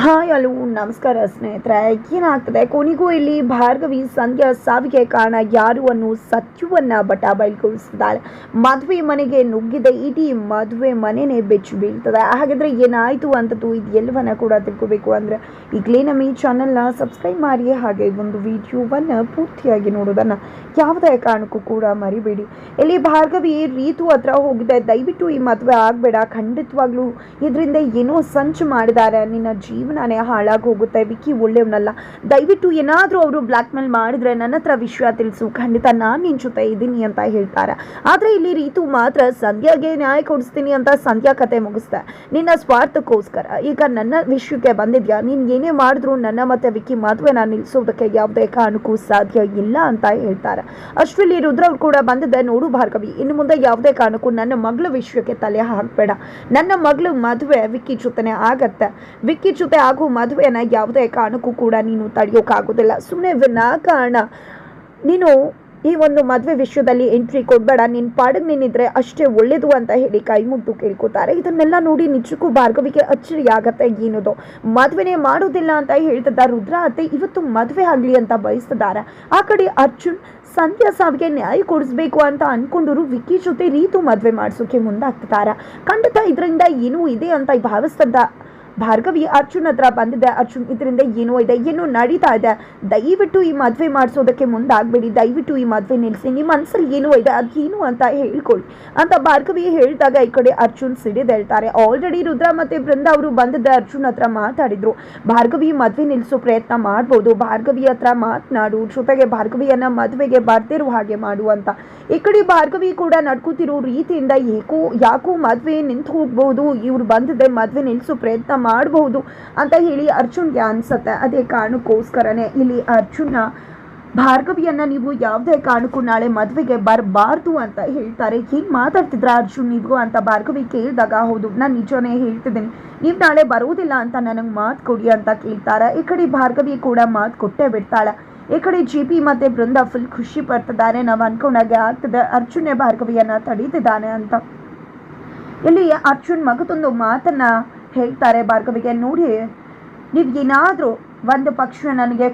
Hi hello ನಮಸ್ಕಾರ ಸ್ನೇಹಿತರೆ. ಏನಾಗ್ತದೆ ಕೊನೆಗೂ ಇಲ್ಲಿ ಭಾರ್ಗವಿ ಸಂಧ್ಯಾ ಸಾವಿಗೆ ಕಾರಣ ಯಾರು ಅನ್ನೋ ಸತ್ಯವನ್ನ ಬಟ ಬಯಲ್ಗೊಳಿಸಿದ್ದಾಳೆ. ಮದುವೆ ಮನೆಗೆ ನುಗ್ಗಿದ. ಇಡೀ ಮದುವೆ ಮನೆನೇ ಬೆಚ್ಚು ಬೀಳ್ತದೆ. ಹಾಗಾದ್ರೆ ಏನಾಯಿತು ಅಂತದ್ದು ಇದು ಎಲ್ಲವನ್ನ ಕೂಡ ತಿಳ್ಕೋಬೇಕು ಅಂದ್ರೆ ಈಗಲೇ ನಮ್ಮ ಈ ಚಾನೆಲ್ನ ಸಬ್ಸ್ಕ್ರೈಬ್ ಮಾಡಿ, ಹಾಗೆ ಒಂದು ವಿಡಿಯೋವನ್ನ ಪೂರ್ತಿಯಾಗಿ ನೋಡೋದನ್ನ ಯಾವುದೇ ಕಾರಣಕ್ಕೂ ಕೂಡ ಮರಿಬೇಡಿ. ಇಲ್ಲಿ ಭಾರ್ಗವಿ ರೀತು ಹತ್ರ ಹೋಗಿದೆ. ದಯವಿಟ್ಟು ಈ ಮದುವೆ ಆಗಬೇಡ. ಖಂಡಿತವಾಗ್ಲೂ ಇದರಿಂದ ಏನೋ ಸಂಚು ಮಾಡಿದ್ದಾರೆ. ನಿನ್ನ ಜೀವನನೇ ಹಾಳಾಗಿ ಹೋಗುತ್ತೆ ವಿಕ್ಕಿ ಒಳ್ಳೆಯವನಲ್ಲ. ದಯವಿಟ್ಟು ಏನಾದರೂ ಅವರು ಬ್ಲ್ಯಾಕ್ ಮೇಲ್ ಮಾಡಿದ್ರೆ ನನ್ನ ಹತ್ರ ವಿಷಯ ತಿಳಿಸು. ಖಂಡಿತ ನಾನು ನಿನ್ನ ಜೊತೆ ಇದ್ದೀನಿ ಅಂತ ಹೇಳ್ತಾರೆ. ಆದರೆ ಇಲ್ಲಿ ರೀತು ಮಾತ್ರ ಸಂಧ್ಯಾಗೆ ನ್ಯಾಯ ಕೊಡಿಸ್ತೀನಿ ಅಂತ ಸಂಧ್ಯಾ ಕತೆ ಮುಗಿಸ್ತ ನಿನ್ನ ಸ್ವಾರ್ಥಕ್ಕೋಸ್ಕರ. ಈಗ ನನ್ನ ವಿಷಯಕ್ಕೆ ಬಂದಿದ್ಯಾ? ನೀನು ಏನೇ ಮಾಡಿದ್ರು ನನ್ನ ಮತ್ತೆ ವಿಕ್ಕಿ ಮದುವೆನ ನಿಲ್ಲಿಸೋದಕ್ಕೆ ಯಾವುದೇ ಕಾರಣಕ್ಕೂ ಸಾಧ್ಯ ಇಲ್ಲ ಅಂತ ಹೇಳ್ತಾರೆ. ಅಷ್ಟರಲ್ಲಿ ರುದ್ರ ಅವ್ರು ಕೂಡ ಬಂದಿದ್ದೆ. ನೋಡು ಭಾರ್ಗವಿ, ಇನ್ನು ಮುಂದೆ ಯಾವುದೇ ಕಾರಣಕ್ಕೂ ನನ್ನ ಮಗಳ ವಿಷಯಕ್ಕೆ ತಲೆ ಹಾಕಬೇಡ. ನನ್ನ ಮಗಳ ಮದುವೆ ವಿಕ್ಕಿ ಜೊತೆನೆ ಆಗತ್ತೆ. ವಿಕ್ಕಿ ಆಗೋ ಮದುವೆನ ಯಾವುದೇ ಕಾರಣಕ್ಕೂ ಕೂಡ ನೀನು ತಡೆಯೋಕ್ಕಾಗೋದಿಲ್ಲ ಸುಮ್ಮನೆ ವಿನಾಕಾರಣ ನೀನು ಈ ಒಂದು ಮದುವೆ ವಿಷಯದಲ್ಲಿ ಎಂಟ್ರಿ ಕೊಡಬೇಡ ನಿನ್ನ ಪಾಡಿಗೆ ನೀನಿದ್ರೆ ಅಷ್ಟೇ ಒಳ್ಳೇದು ಅಂತ ಹೇಳಿ ಕೈ ಮುಟ್ಟು ಕೇಳ್ಕೊತಾರೆ. ಇದನ್ನೆಲ್ಲ ನೋಡಿ ನಿಜಕ್ಕೂ ಭಾರ್ಗವಿಗೆ ಅಚ್ಚರಿ ಆಗತ್ತೆ ಏನದು ಮದುವೆನೇ ಮಾಡೋದಿಲ್ಲ ಅಂತ ಹೇಳ್ತಿದ್ದ ರುದ್ರ ಅತ್ತೆ ಇವತ್ತು ಮದುವೆ ಆಗಲಿ ಅಂತ ಬಯಸ್ತಿದ್ದಾರೆ. ಆ ಕಡೆ ಅರ್ಜುನ್, ಸಂಧ್ಯಾ ಸಾವಿಗೆ ನ್ಯಾಯ ಕೊಡಿಸ್ಬೇಕು ಅಂತ ಅನ್ಕೊಂಡರು ವಿಕ್ಕಿ ಜೊತೆ ರೀತು ಮದುವೆ ಮಾಡಿಸೋಕೆ ಮುಂದಾಗ್ತಿದ್ದಾರೆ. ಖಂಡಿತ ಇದರಿಂದ ಏನೂ ಇದೆ ಅಂತ ಭಾವಿಸ್ತದ ಭಾರ್ಗವಿ ಅರ್ಜುನ್ ಹತ್ರ ಬಂದಿದೆ. ಅರ್ಜುನ್, ಇದರಿಂದ ಏನೋ ಇದೆ, ಏನೋ ನಡೀತಾ ಇದೆ. ದಯವಿಟ್ಟು ಈ ಮದುವೆ ಮಾಡಿಸೋದಕ್ಕೆ ಮುಂದಾಗಬೇಡಿ. ದಯವಿಟ್ಟು ಈ ಮದುವೆ ನಿಲ್ಲಿಸಿ ನಿಮ್ಮ ಮನಸ್ಸಲ್ಲಿ ಏನೋ ಇದೆ ಅದೇನು ಅಂತ ಹೇಳ್ಕೊಳ್ಳಿ. ಅಂತ ಭಾರ್ಗವಿ ಹೇಳಿದಾಗ ಈ ಕಡೆ ಅರ್ಜುನ್ ಸಿಡಿದ ಹೇಳ್ತಾರೆ. ಆಲ್ರೆಡಿ ರುದ್ರ ಮತ್ತು ಬೃಂದ ಅವರು ಬಂದಿದ್ದ ಅರ್ಜುನ್ ಹತ್ರ ಮಾತಾಡಿದ್ರು. ಭಾರ್ಗವಿ ಮದುವೆ ನಿಲ್ಲಿಸೋ ಪ್ರಯತ್ನ ಮಾಡ್ಬೋದು. ಭಾರ್ಗವಿ ಹತ್ರ ಮಾತನಾಡು, ಜೊತೆಗೆ ಭಾರ್ಗವಿಯನ್ನು ಮದುವೆಗೆ ಬರ್ತಿರುವ ಹಾಗೆ ಮಾಡು ಅಂತ ಈ ಕಡೆ ಭಾರ್ಗವಿ ಕೂಡ ನಡ್ಕೋತಿರೋ ರೀತಿಯಿಂದ ಏಕೋ, ಯಾಕೋ ಮದುವೆ ನಿಂತು ಹೋಗ್ಬೋದು, ಇವ್ರು ಬಂದಿದ್ದೆ ಮದುವೆ ನಿಲ್ಲಿಸೋ ಪ್ರಯತ್ನ ಮಾಡಬಹುದು ಅಂತ ಹೇಳಿ ಅರ್ಜುನ್ಗೆ ಅನ್ಸತ್ತೆ. ಅದೇ ಕಾರಣಕ್ಕೋಸ್ಕರನೇ ಇಲ್ಲಿ ಅರ್ಜುನ ಭಾರ್ಗವಿಯನ್ನು ನೀವು ಯಾವುದೇ ಕಾರಣಕ್ಕೂ ನಾಳೆ ಮದುವೆಗೆ ಬರಬಾರ್ದು ಅಂತ ಹೇಳ್ತಾರೆ. ಏನು ಮಾತಾಡ್ತಿದ್ರ ಅರ್ಜುನ್ ನೀವು ಅಂತ ಭಾರ್ಗವಿ ಕೇಳಿದಾಗ, ಹೌದು, ನಾನು ನಿಜನೇ ಹೇಳ್ತಿದ್ದೀನಿ. ನೀವು ನಾಳೆ ಬರೋದಿಲ್ಲ ಅಂತ ನನಗೆ ಮಾತು ಕೊಡಿ ಅಂತ ಕೇಳ್ತಾರೆ. ಈ ಕಡೆ ಭಾರ್ಗವಿ ಕೂಡ ಮಾತು ಕೊಟ್ಟೇ ಬಿಡ್ತಾಳೆ. ಈ ಕಡೆ ಜಿ ಪಿ ಮತ್ತೆ ಬೃಂದ ಫುಲ್ ಖುಷಿ ಪಡ್ತಿದ್ದಾರೆ. ನಾವು ಅನ್ಕೊಂಡಾಗೆ ಆಗ್ತದೆ. ಅರ್ಜುನೇ ಭಾರ್ಗವಿಯನ್ನ ತಡೀತಿದ್ದಾನೆ ಅಂತ. ಇಲ್ಲಿ ಅರ್ಜುನ್ ಮಗದೊಂದು ಮಾತನ್ನ ಹೇಳ್ತಾರೆ ಭಾರ್ಗವಿಗೆ. ನೋಡಿ, ನೀವು ಏನಾದರೂ ಒಂದು ಪಕ್ಷ ನನಗೆ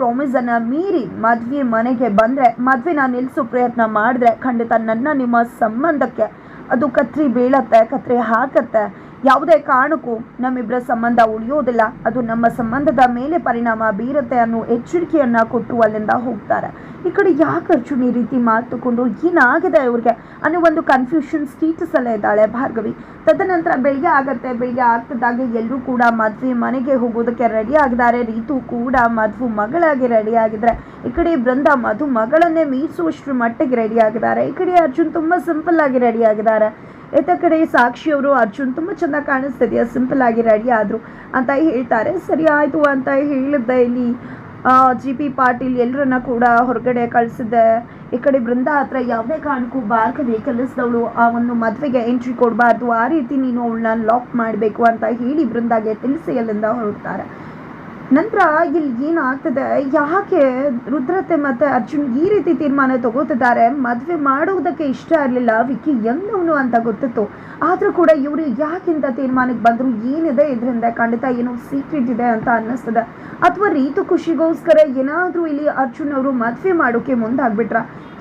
ಪ್ರಾಮಿಸ್ ಅನ್ನ ಮೀರಿ ಮದ್ವೆ ಮನೆಗೆ ಬಂದ್ರೆ, ಮದುವೆನ ನಿಲ್ಲಿಸೋ ಪ್ರಯತ್ನ ಮಾಡಿದ್ರೆ ಖಂಡಿತ ನನ್ನ ನಿಮ್ಮ ಸಂಬಂಧಕ್ಕೆ ಅದು ಕತ್ರಿ ಬೀಳತ್ತೆ, ಕತ್ರಿ ಹಾಕತ್ತೆ. ಯಾವುದೇ ಕಾರಣಕ್ಕೂ ನಮ್ಮಿಬ್ಬರ ಸಂಬಂಧ ಉಳಿಯೋದಿಲ್ಲ ಅದು ನಮ್ಮ ಸಂಬಂಧದ ಮೇಲೆ ಪರಿಣಾಮ ಬೀರುತ್ತೆ ಅನ್ನೋ ಎಚ್ಚರಿಕೆಯನ್ನು ಕೊಟ್ಟು ಅಲ್ಲಿಂದ ಹೋಗ್ತಾರೆ. ಈ ಕಡೆ ಯಾಕೆ ಅರ್ಜುನ್ ಈ ರೀತಿ ಮಾತುಕೊಂಡು ಏನಾಗಿದೆ ಇವ್ರಿಗೆ? ಅನ್ನೋ ಒಂದು ಕನ್ಫ್ಯೂಷನ್ ಸ್ಟೇಟಸ್ ಅಲ್ಲೇ ಇದ್ದಾಳೆ ಭಾರ್ಗವಿ. ತದನಂತರ ಬೆಳಿಗ್ಗೆ ಆಗತ್ತೆ, ಬೆಳಿಗ್ಗೆ ಆಗ್ತದಾಗ ಎಲ್ಲರೂ ಕೂಡ ಮದ್ವೆ ಮನೆಗೆ ಹೋಗೋದಕ್ಕೆ ರೆಡಿ ಆಗಿದ್ದಾರೆ. ರೀತು ಕೂಡ ಮಧು ಮಗಳಾಗಿ ರೆಡಿ ಆಗಿದ್ರೆ ಈ ಕಡೆ ಬೃಂದ ಮಧು ಮಗಳನ್ನೇ ಮೀರಿಸುವಷ್ಟು ಮಟ್ಟಿಗೆ ರೆಡಿ ಆಗಿದ್ದಾರೆ. ಈ ಕಡೆ ಅರ್ಜುನ್ ತುಂಬಾ ಸಿಂಪಲ್ ಆಗಿ ರೆಡಿ ಆಗಿದ್ದಾರೆ. ಇತ್ತ ಕಡೆ ಸಾಕ್ಷಿಯವರು ಅರ್ಜುನ್ ತುಂಬ ಚೆನ್ನಾಗಿ ಕಾಣಿಸ್ತಿದೆಯಾ ಸಿಂಪಲ್ ಆಗಿ ರೆಡಿ ಆದರು ಅಂತ ಹೇಳ್ತಾರೆ. ಸರಿ ಆಯಿತು ಅಂತ ಹೇಳಿದ್ದೆ ಇಲ್ಲಿ ಜಿ ಪಿ ಪಾಟೀಲ್ ಎಲ್ಲರನ್ನ ಕೂಡ ಹೊರಗಡೆ ಕಳಿಸಿದ್ದೆ. ಈ ಕಡೆ ಬೃಂದ ಹತ್ರ ಯಾವುದೇ ಕಾರಣಕ್ಕೂ ಬಾರ್ಕದೆ ಕೆಲಸದವಳು ಆ ಒಂದು ಮದುವೆಗೆ ಎಂಟ್ರಿ ಕೊಡಬಾರ್ದು. ಆ ರೀತಿ ನೀನು ಅವಳನ್ನ ಲಾಕ್ ಮಾಡಬೇಕು ಅಂತ ಹೇಳಿ ಬೃಂದಾಗೆ ತಿಳಿಸಿ ಅಲ್ಲಿಂದ ಹೊರಡ್ತಾರೆ. ನಂತರ ಇಲ್ಲಿ ಏನಾಗ್ತದೆ? ಯಾಕೆ ರುದ್ರತೆ ಮತ್ತು ಅರ್ಜುನ್ ಈ ರೀತಿ ತೀರ್ಮಾನ ತಗೋತಿದ್ದಾರೆ? ಮದುವೆ ಮಾಡೋದಕ್ಕೆ ಇಷ್ಟ ಇರಲಿಲ್ಲ. ವಿಕ್ಕಿ ಎಂದವನು ಅಂತ ಗೊತ್ತಿತ್ತು. ಆದರೂ ಕೂಡ ಇವರು ಯಾಕಿಂತ ತೀರ್ಮಾನಕ್ಕೆ ಬಂದರು? ಏನಿದೆ ಇದರಿಂದ ಖಂಡಿತ ಏನೋ ಸೀಕ್ರೆಟ್ ಇದೆ ಅಂತ ಅನ್ನಿಸ್ತದೆ. ಅಥವಾ ರೀತು ಖುಷಿಗೋಸ್ಕರ ಏನಾದರೂ ಇಲ್ಲಿ ಅರ್ಜುನ್ ಅವರು ಮದುವೆ ಮಾಡೋಕೆ ಮುಂದಾಗ್ಬಿಟ್ರ?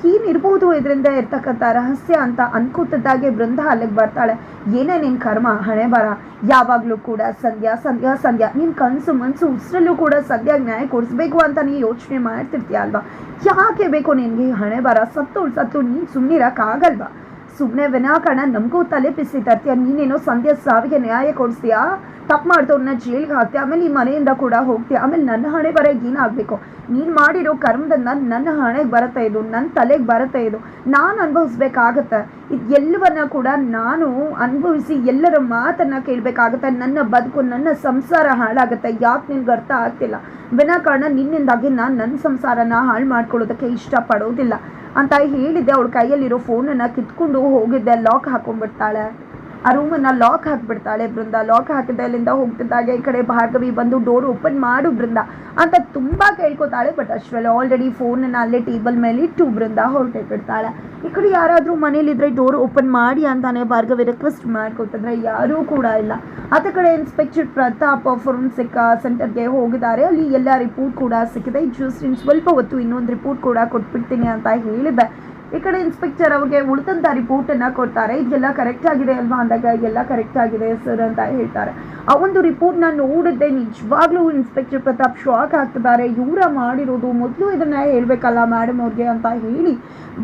ಏನಿರ್ಬೋದು ಇದರಿಂದ ಇರ್ತಕ್ಕಂಥ ರಹಸ್ಯ ಅಂತ ಅನ್ಕೋತಿದ್ದಾಗೆ ಬೃಂದ ಅಲ್ಲಿಗೆ ಬರ್ತಾಳೆ. ಏನೇ ನಿನ್ನ ಕರ್ಮ, ಹಣೆ ಬರ, ಯಾವಾಗಲೂ ಕೂಡ ಸಂಧ್ಯಾ ಸಂಧ್ಯಾ ಸಂಧ್ಯಾ ನಿನ್ನ ಕನಸು ಮನಸ್ಸು ಉಸಿರಲ್ಲೂ ಕೂಡ ಸಂಧ್ಯಾಗ ನ್ಯಾಯ ಕೊಡಿಸ್ಬೇಕು ಅಂತ ನೀ ಯೋಚನೆ ಮಾಡ್ತಿರ್ತೀಯ ಅಲ್ವಾ? ಯಾಕೆ ಬೇಕು ನಿನಗೆ ಹಣೆ ಬರ ಸತ್ತು ಸತ್ತು ನೀನು ಸುಮ್ಮನಿರಕ್ಕಾಗಲ್ವಾ ಸುಮ್ಮನೆ ವಿನಾಕಾರಣ ನಮಗೂ ತಲೆ ಬಿಸಿ ತರ್ತೀಯ ನೀನೇನೋ ಸಂಧ್ಯಾ ಸಾವಿಗೆ ನ್ಯಾಯ ಕೊಡಿಸ್ತೀಯಾ? ತಪ್ಪು ಮಾಡ್ದವ್ರನ್ನ ಜೈಲ್ಗೆ ಹಾಕ್ತೀಯ? ಆಮೇಲೆ ಈ ಮನೆಯಿಂದ ಕೂಡ ಹೋಗ್ತೀಯ? ಆಮೇಲೆ ನನ್ನ ಹಣೆ ಏನು ಏನಾಗಬೇಕು? ನೀನು ಮಾಡಿರೋ ಕರ್ಮದನ್ನ ನನ್ನ ಹಣೆಗೆ ಬರುತ್ತೆ ಇದು ನನ್ನ ತಲೆಗೆ ಬರುತ್ತೆ ಇದು. ನಾನು ಅನುಭವಿಸ್ಬೇಕಾಗತ್ತೆ. ಇದು ಎಲ್ಲವನ್ನ ಕೂಡ ನಾನು ಅನುಭವಿಸಿ ಎಲ್ಲರ ಮಾತನ್ನು ಕೇಳಬೇಕಾಗತ್ತೆ. ನನ್ನ ಬದುಕು, ನನ್ನ ಸಂಸಾರ ಹಾಳಾಗುತ್ತೆ. ಯಾಕೆ ನಿನ್ಗೆ ಅರ್ಥ ಆಗ್ತಿಲ್ಲ? ವಿನಾಕಾರಣ ನಿನ್ನಿಂದಾಗಿ ನಾನು ನನ್ನ ಸಂಸಾರನ ಹಾಳು ಮಾಡ್ಕೊಳ್ಳೋದಕ್ಕೆ ಇಷ್ಟಪಡೋದಿಲ್ಲ. ಅಂತ ಹೇಳಿದ್ದೆ. ಅವಳ ಕೈಯಲ್ಲಿರೋ ಫೋನನ್ನು ಕಿತ್ಕೊಂಡು ಹೋಗಿದ್ದೆ. ಲಾಕ್ ಹಾಕೊಂಡ್ಬಿಡ್ತಾಳೆ. ಆ ರೂಮನ್ನು ಲಾಕ್ ಹಾಕಿಬಿಡ್ತಾಳೆ ಬೃಂದ. ಲಾಕ್ ಹಾಕಿದ್ದೆ ಅಲ್ಲಿಂದ ಹೋಗ್ತಿದ್ದಾಗ ಈ ಕಡೆ ಭಾರ್ಗವಿ ಬಂದು ಡೋರ್ ಓಪನ್ ಮಾಡು ಬೃಂದ ಅಂತ ತುಂಬ ಕೇಳ್ಕೊತಾಳೆ. ಬಟ್ ಅಷ್ಟರಲ್ಲಿ ಆಲ್ರೆಡಿ ಫೋನನ್ನು ಅಲ್ಲೇ ಟೇಬಲ್ ಮೇಲೆ ಇಟ್ಟು ಬೃಂದ ಹೊರಟೇಬಿಡ್ತಾಳೆ ಈ ಕಡೆ ಯಾರಾದರೂ ಮನೇಲಿದ್ರೆ ಡೋರ್ ಓಪನ್ ಮಾಡಿ ಅಂತಾನೆ ಭಾರ್ಗವಿ ರಿಕ್ವೆಸ್ಟ್ ಮಾಡ್ಕೊತಿದ್ರೆ ಯಾರೂ ಕೂಡ ಇಲ್ಲ. ಆತ ಕಡೆ ಇನ್ಸ್ಪೆಕ್ಟರ್ ಪ್ರತಾಪ್ ಫೋರೆನ್ಸಿಕ್ ಸೆಂಟರ್ಗೆ ಹೋಗಿದ್ದಾರೆ. ಅಲ್ಲಿ ಎಲ್ಲ ರಿಪೋರ್ಟ್ ಕೂಡ ಸಿಕ್ಕಿದೆ. ಜ್ಯೂಸ್ ಸ್ವಲ್ಪ ಹೊತ್ತು ಇನ್ನೊಂದು ರಿಪೋರ್ಟ್ ಕೂಡ ಕೊಟ್ಬಿಡ್ತೀನಿ ಅಂತ ಹೇಳಿದೆ ಈ ಕಡೆ ಇನ್ಸ್ಪೆಕ್ಟರ್ ಅವ್ರಿಗೆ ಉಳಿದಂಥ ರಿಪೋರ್ಟನ್ನು ಕೊಡ್ತಾರೆ. ಇದೆಲ್ಲ ಕರೆಕ್ಟ್ ಆಗಿದೆ ಅಲ್ವಾ? ಅಂದಾಗ ಎಲ್ಲ ಕರೆಕ್ಟ್ ಆಗಿದೆ ಸರ್ ಅಂತ ಹೇಳ್ತಾರೆ. ಆ ಒಂದು ರಿಪೋರ್ಟ್ನ ನೋಡಿದ್ದೆ ನಿಜವಾಗ್ಲೂ ಇನ್ಸ್ಪೆಕ್ಟರ್ ಪ್ರತಾಪ್ ಶಾಕ್ ಆಗ್ತಿದ್ದಾರೆ. ಇವರ ಮಾಡಿರೋದು ಮೊದಲು ಇದನ್ನ ಹೇಳ್ಬೇಕಲ್ಲ ಮೇಡಮ್ ಅವ್ರಿಗೆ ಅಂತ ಹೇಳಿ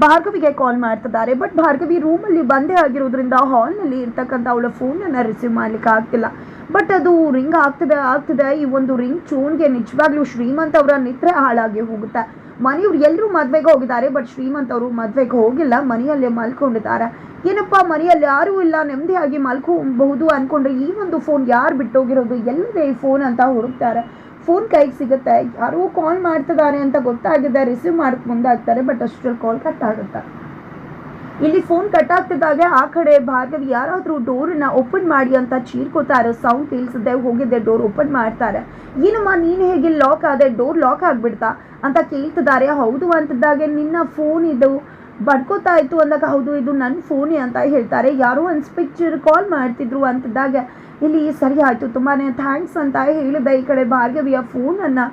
ಭಾರ್ಗವಿಗೆ ಕಾಲ್ ಮಾಡ್ತಿದ್ದಾರೆ. ಬಟ್ ಭಾರ್ಗವಿ ರೂಮಲ್ಲಿ ಬಂದೇ ಆಗಿರೋದ್ರಿಂದ ಹಾಲ್ನಲ್ಲಿ ಇರ್ತಕ್ಕಂಥ ಅವಳ ಫೋನನ್ನು ರಿಸೀವ್ ಮಾಡ್ಲಿಕ್ಕೆ ಆಗ್ತಿಲ್ಲ. ಬಟ್ ಅದು ರಿಂಗ್ ಆಗ್ತಿದೆ ಆಗ್ತಿದೆ. ಈ ಒಂದು ರಿಂಗ್ ಚೋನ್ಗೆ ನಿಜವಾಗ್ಲೂ ಶ್ರೀಮಂತ್ ಅವರ ನಿದ್ರೆ ಹಾಳಾಗಿ ಹೋಗುತ್ತೆ. ಮನೆಯವ್ರು ಎಲ್ಲರೂ ಮದ್ವೆಗೆ ಹೋಗಿದ್ದಾರೆ ಬಟ್ ಶ್ರೀಮಂತ ಅವರು ಮದ್ವೆಗೆ ಹೋಗಿಲ್ಲ, ಮನೆಯಲ್ಲೇ ಮಲ್ಕೊಂಡಿದ್ದಾರೆ. ಏನಪ್ಪ, ಮನೆಯಲ್ಲಿ ಯಾರೂ ಇಲ್ಲ, ನೆಮ್ಮದಿಯಾಗಿ ಮಲ್ಕೋಬಹುದು ಅಂದ್ಕೊಂಡ್ರೆ ಈ ಒಂದು ಫೋನ್ ಯಾರು ಬಿಟ್ಟೋಗಿರೋದು? ಎಲ್ಲದೇ ಈ ಫೋನ್ ಅಂತ ಹುಡುಕ್ತಾರೆ. ಫೋನ್ ಕೈಗೆ ಸಿಗುತ್ತೆ. ಯಾರೋ ಕಾಲ್ ಮಾಡ್ತಿದ್ದಾರೆ ಅಂತ ಗೊತ್ತಾಗಿದೆ ರಿಸೀವ್ ಮಾಡಕ್ಕೆ ಮುಂದಾಗ್ತಾರೆ ಬಟ್ ಅಷ್ಟರಲ್ಲಿ ಕಾಲ್ ಕಟ್ ಆಗುತ್ತೆ. ಇಲ್ಲಿ ಫೋನ್ ಕಟ್ ಆಗ್ತಿದ್ದಾಗೆ, ಆ ಕಡೆ ಭಾರ್ಗವಿ ಯಾರಾದರೂ ಡೋರನ್ನ ಓಪನ್ ಮಾಡಿ ಅಂತ ಚೀರ್ಕೋತಾರೆ ಸೌಂಡ್ ಕೇಳಿಸದೆ ಹೋಗಿದ್ದೆ ಡೋರ್ ಓಪನ್ ಮಾಡ್ತಾರೆ. ಏನಮ್ಮ, ನೀನು ಹೇಗೆ ಲಾಕ್ ಆದೆ? ಡೋರ್ ಲಾಕ್ ಆಗಿಬಿಡ್ತಾ? ಅಂತ ಕೇಳ್ತಿದ್ದಾರೆ. ಹೌದು ಅಂತಿದ್ದಾಗ, ನಿನ್ನ ಫೋನ್ ಇದು ಬಡ್ಕೋತಾ ಇತ್ತು ಅಂದಾಗ ಹೌದು, ಇದು ನನ್ನ ಫೋನೇ ಅಂತ ಹೇಳ್ತಾರೆ. ಯಾರೋ ಇನ್ಸ್ಪೆಕ್ಟರ್ ಕಾಲ್ ಮಾಡ್ತಿದ್ರು ಅಂತಿದ್ದಾಗ, ಇಲ್ಲಿ ಸರಿ ಆಯಿತು ತುಂಬಾ ಥ್ಯಾಂಕ್ಸ್ ಅಂತ ಹೇಳಿದೆ ಈ ಕಡೆ ಭಾರ್ಗವಿಯ ಫೋನನ್ನು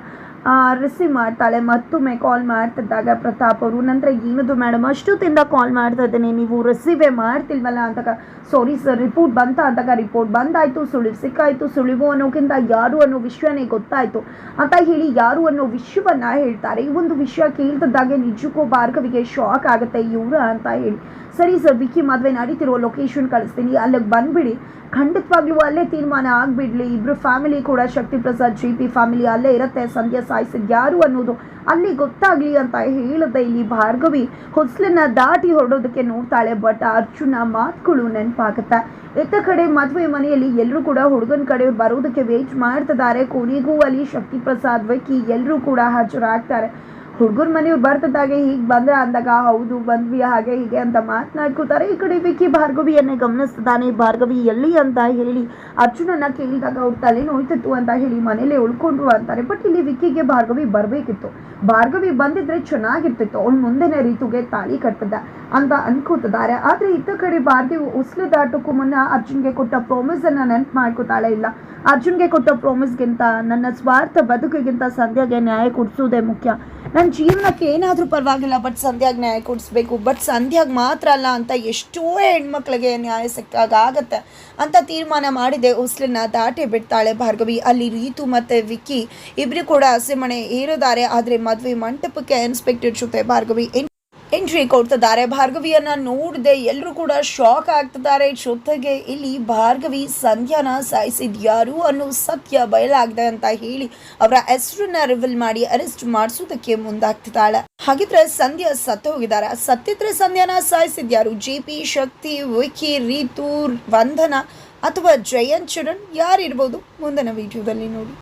ರಿಸೀವ್ ಮಾಡ್ತಾಳೆ ಮತ್ತೊಮ್ಮೆ ಕಾಲ್ ಮಾಡ್ತಿದ್ದಾಗ ಪ್ರತಾಪ್ ಅವರು, ನಂತರ ಏನದು ಮೇಡಮ್ ಅಷ್ಟೊತ್ತಿಂದ ಕಾಲ್ ಮಾಡ್ತಾ ಇದ್ದೇನೆ, ನೀವು ರಿಸೀವೇ ಮಾಡ್ತಿಲ್ವಲ್ಲ? ಅಂದಾಗ ಸಾರಿ ಸರ್ ರಿಪೋರ್ಟ್ ಬಂತ? ಅಂದಾಗ ರಿಪೋರ್ಟ್ ಬಂದಾಯಿತು, ಸುಳಿವು ಸಿಕ್ಕಾಯಿತು, ಸುಳಿವು ಅನ್ನೋಕ್ಕಿಂತ ಯಾರು ಅನ್ನೋ ವಿಷಯನೇ ಗೊತ್ತಾಯಿತು. ಅಂತ ಹೇಳಿ ಯಾರು ಅನ್ನೋ ವಿಷಯವನ್ನು ಹೇಳ್ತಾರೆ. ಈ ಒಂದು ವಿಷಯ ಕೇಳ್ತಿದ್ದಾಗೆ ನಿಜಕ್ಕೂ ಭಾರ್ಗವಿಗೆ ಶಾಕ್ ಆಗುತ್ತೆ ಇವರ ಅಂತ ಹೇಳಿ. ಸರಿ ಸರ್ ವಿಕ್ಕಿ ಮದುವೆ ನಡೀತಿರೋ ಲೊಕೇಶನ್ ಕಳಿಸ್ತೀನಿ, ಅಲ್ಲಿಗೆ ಬಂದ್ಬಿಡಿ. ಖಂಡಿತವಾಗ್ಲೂ ಅಲ್ಲೇ ತೀರ್ಮಾನ ಆಗ್ಬಿಡ್ಲಿ. ಇಬ್ರು ಫ್ಯಾಮಿಲಿ ಕೂಡ Shakti Prasad G P family ಅಲ್ಲೇ ಇರುತ್ತೆ. ಸಂಧ್ಯಾ ಸಾಯಿಸಿದ್ ಯಾರು ಅನ್ನೋದು ಅಲ್ಲಿ ಗೊತ್ತಾಗ್ಲಿ ಅಂತ ಹೇಳಿದೆ ಇಲ್ಲಿ ಭಾರ್ಗವಿ. ಹೊಸ್ಲನ್ನ ದಾಟಿ ಹೊರಡೋದಕ್ಕೆ ನೋಡ್ತಾಳೆ ಬಟ್ ಅರ್ಜುನ ಮಾತುಗಳು ನೆನಪಾಗುತ್ತೆ. ಇತ್ತ ಕಡೆ ಮದುವೆ ಮನೆಯಲ್ಲಿ ಎಲ್ಲರೂ ಕೂಡ ಹುಡುಗನ ಕಡೆ ಬರೋದಕ್ಕೆ ವೇಟ್ ಮಾಡ್ತಿದ್ದಾರೆ. ಕೊನೆಗೂ ಅಲ್ಲಿ ಶಕ್ತಿ ಪ್ರಸಾದ್, ವೈಕಿ ಎಲ್ಲರೂ ಕೂಡ ಹಾಜರಾಗ್ತಾರೆ. ಹುಡುಗರ ಮನೆಯವ್ರು ಬರ್ತದಾಗೆ ಹೀಗೆ ಬಂದ್ರೆ ಅಂದಾಗ, ಹೌದು, ಬಂದ್ವಿ, ಹಾಗೆ ಹೀಗೆ ಅಂತ ಮಾತನಾಡ್ಕೋತಾರೆ. ಈ ಕಡೆ ವಿಕ್ಕಿ ಭಾರ್ಗವಿಯನ್ನೇ ಗಮನಿಸ್ತಾನೆ ಭಾರ್ಗವಿ, ಎಲ್ಲಿ ಅಂತ ಹೇಳಿ, ಅರ್ಜುನನ್ನ ಕೇಳಿದಾಗ ಅವ್ರ ತಲೆ ನೋಯ್ತಿತ್ತು ಅಂತ ಹೇಳಿ ಮನೇಲೆ ಉಳ್ಕೊಂಡ್ರು ಅಂತಾರೆ. ಬಟ್ ಇಲ್ಲಿ ವಿಕ್ಕಿಗೆ ಭಾರ್ಗವಿ ಬರಬೇಕಿತ್ತು. ಭಾರ್ಗವಿ ಬಂದಿದ್ರೆ ಚೆನ್ನಾಗಿರ್ತಿತ್ತು. ಅವ್ಳು ಮುಂದೆನೆ ರೀತುಗೆ ತಾಳಿ ಕಟ್ಟದ ಅಂತ ಅನ್ಕೋತಿದ್ದಾರೆ. ಆದ್ರೆ ಇತ್ತ ಕಡೆ ಭಾರ್ಗವಿ ಉಸ್ಲು ದಾಟಕ್ಕೂ ಮುನ್ನ ಅರ್ಜುನ್ಗೆ ಕೊಟ್ಟ ಪ್ರಾಮಿಸ್ ಅನ್ನ ನೆನ್ಪು ಮಾಡ್ಕೋತಾಳೆ ಇಲ್ಲ. ಅರ್ಜುನ್ಗೆ ಕೊಟ್ಟ ಪ್ರಾಮಿಸ್ಗಿಂತ ನನ್ನ ಸ್ವಾರ್ಥ ಬದುಕಿಗಿಂತ ಸಂಧ್ಯಾಗೆ ನ್ಯಾಯ ಕೊಡಿಸೋದೇ ಮುಖ್ಯ. ನನ್ನ ಜೀವನಕ್ಕೆ ಏನಾದರೂ ಪರವಾಗಿಲ್ಲ ಬಟ್ ಸಂಧ್ಯಾಗ ನ್ಯಾಯ ಕೊಡಿಸ್ಬೇಕು. ಬಟ್ ಸಂಧ್ಯಾಗ ಮಾತ್ರ ಅಲ್ಲ ಅಂತ ಎಷ್ಟೋ ಹೆಣ್ಮಕ್ಳಿಗೆ ನ್ಯಾಯ ಸಿಕ್ಕಾಗ ಆಗತ್ತೆ ಅಂತ ತೀರ್ಮಾನ ಮಾಡಿದೆ. ಉಸ್ಲನ್ನ ದಾಟಿ ಬಿಡ್ತಾಳೆ ಭಾರ್ಗವಿ. ಅಲ್ಲಿ ರೀತು ಮತ್ತು ವಿಕ್ಕಿ ಇಬ್ಬರು ಕೂಡ ಹಸಿಮಣೆ ಏರಿದ್ದಾರೆ. ಆದರೆ ಮದುವೆ ಮಂಟಪಕ್ಕೆ ಇನ್ಸ್ಪೆಕ್ಟರ್ ಜೊತೆ ಭಾರ್ಗವಿ. ಎಂಟ್ರಿ ಕೊಡ್ತಿದ್ದಾರೆ. ಭಾರ್ಗವಿಯನ್ನ ನೋಡದೆ ಎಲ್ಲರೂ ಕೂಡ ಶಾಕ್ ಆಗ್ತಿದ್ದಾರೆ. ಜೊತೆಗೆ ಇಲ್ಲಿ ಭಾರ್ಗವಿ ಸಂಧ್ಯಾನ ಸಾಯಿಸಿದ ಯಾರು ಅನ್ನೋ ಸತ್ಯ ಬಯಲಾಗಿದೆ ಅಂತ ಹೇಳಿ ಅವರ ಹೆಸರನ್ನ ರಿವೀಲ್ ಮಾಡಿ ಅರೆಸ್ಟ್ ಮಾಡಿಸೋದಕ್ಕೆ ಮುಂದಾಗ್ತಿದ್ದಾಳೆ. ಹಾಗಿದ್ರೆ ಸಂಧ್ಯಾ ಸತ್ತು ಹೋಗಿದ್ದಾರೆ. ಸತ್ತಿದ್ರೆ ಸಂಧ್ಯಾನ ಸಾಯಿಸಿದ ಯಾರು? ಜೆ ಪಿ ಶಕ್ತಿ, ವಿಕಿ, ರೀತು, ವಂದನ ಅಥವಾ ಜಯಂತ್ ಚರಣ್ ಯಾರಿರ್ಬೋದು? ಮುಂದಿನ ವಿಡಿಯೋದಲ್ಲಿ ನೋಡಿ.